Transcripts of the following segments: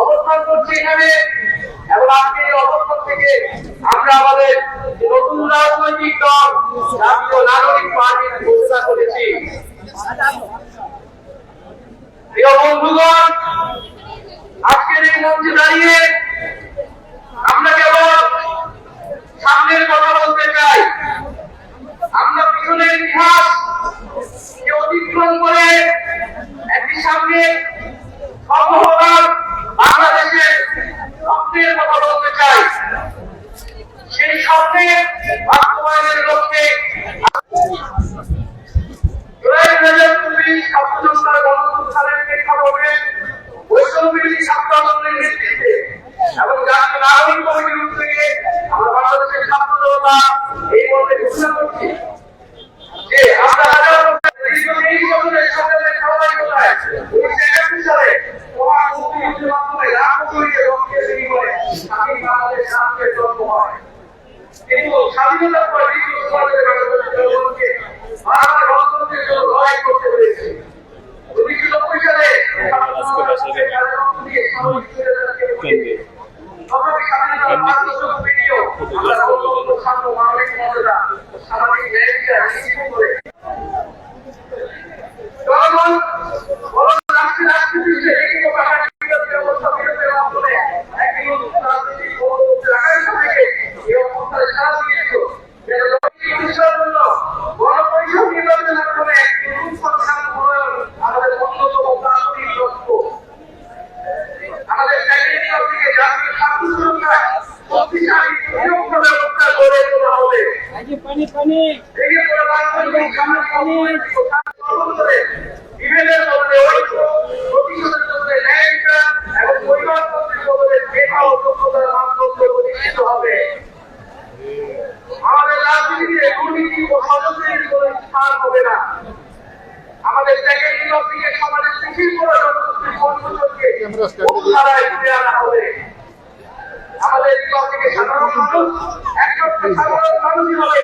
অবস্থান করছি এখানে, এবং আজকে এই অবস্থান থেকে আমরা আমাদের নতুন রাজনৈতিক দল, জাতীয় নাগরিক ঘোষণা করেছি। দাঁড়িয়ে আমরা কেবল সামনের কথা বলতে চাই। বাস্তবায়নের লক্ষ্যে স্বাধীনতার পর ব্রিটিশ সমাজের পানি পানি। আমাদের রাজনীতিতে দুর্নীতি ও সদস্যের কোনো স্থান হবে না আমাদের ত্যাগের বিপ্লবীকে সমাজের শিথিল করা জনগোষ্ঠীর কর্মসূচকে উত্তরায় ফিরে আনা হবে আমাদের বিপ্লবীকে সাধারণ মানুষ, একমাত্র সাধারণ মানুষই হবে।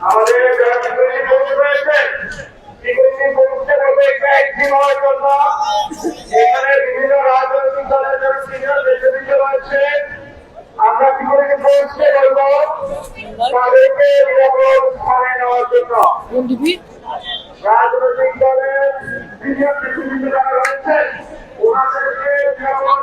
আমাদের যারা বিপরীত বন্ধু রাজনৈতিক দলের যারা রয়েছে, আমরা বিপরীত বন্ধুকে তাদেরকে রাজনৈতিক দলের সিনিয়র ওনাদেরকে নিরাপদ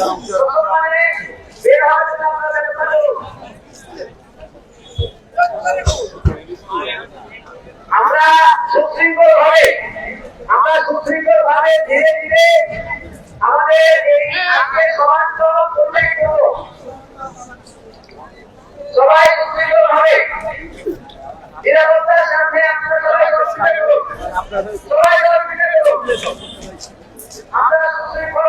দাম আমরা সুশৃঙ্খল ভাবে, আমরা সুশৃঙ্খল ভাবে ধীরে ধীরে আমাদের এই আজকে সমান্তর প্রজেক্ট সবাই সুশৃঙ্খল ভাবে, নিরাপত্তার সামনে আপনারা সবাই সবাই সবাই আমরা সুশৃঙ্খল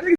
think